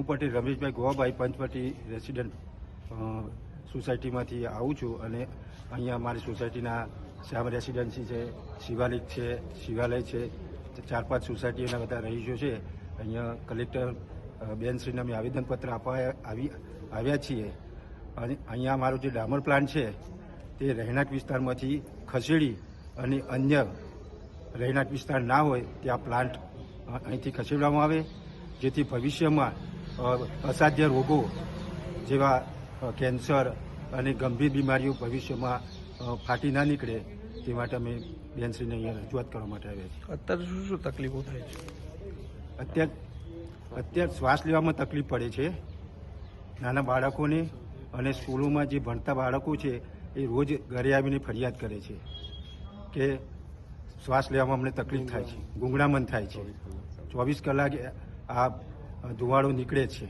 હું પટેલ, રમેશભાઈ ગોવાભાઈ પંચવટી રેસિડન્ટ સોસાયટીમાંથી આવું છું અને અહીંયા મારી સોસાયટીના શ્યામ રેસિડન્સી છે, શિવાલિક છે, શિવાલય છે, ચાર પાંચ સોસાયટીઓના બધા રહીશો છે. અહીંયા કલેક્ટર બેનશ્રીને અમે આવેદનપત્ર આપવા આવી, આવ્યા છીએ. અને અહીંયા અમારો જે ડામર પ્લાન્ટ છે, તે રહેણાંક વિસ્તારમાંથી ખસેડી અને અન્ય રહેણાંક વિસ્તાર ના હોય ત્યાં પ્લાન્ટ અહીંથી ખસેડવામાં આવે. જેથી ભવિષ્યમાં અસાધ્ય રોગો જેવા કેન્સર અને ગંભીર બીમારીઓ ભવિષ્યમાં ફાટી ના નીકળે તે માટે અમે બેનશ્રીને અહીંયા રજૂઆત કરવા માટે આવ્યા છીએ. અત્યારે શું શું તકલીફો થાય છે? અત્યાર અત્યારે શ્વાસ લેવામાં તકલીફ પડે છે. નાના બાળકોને અને સ્કૂલોમાં જે ભણતા બાળકો છે એ રોજ ઘરે આવીને ફરિયાદ કરે છે કે શ્વાસ લેવામાં અમને તકલીફ થાય છે ગુંગળામણ થાય છે. ચોવીસ કલાક આ ધુવાળો નીકળે છે.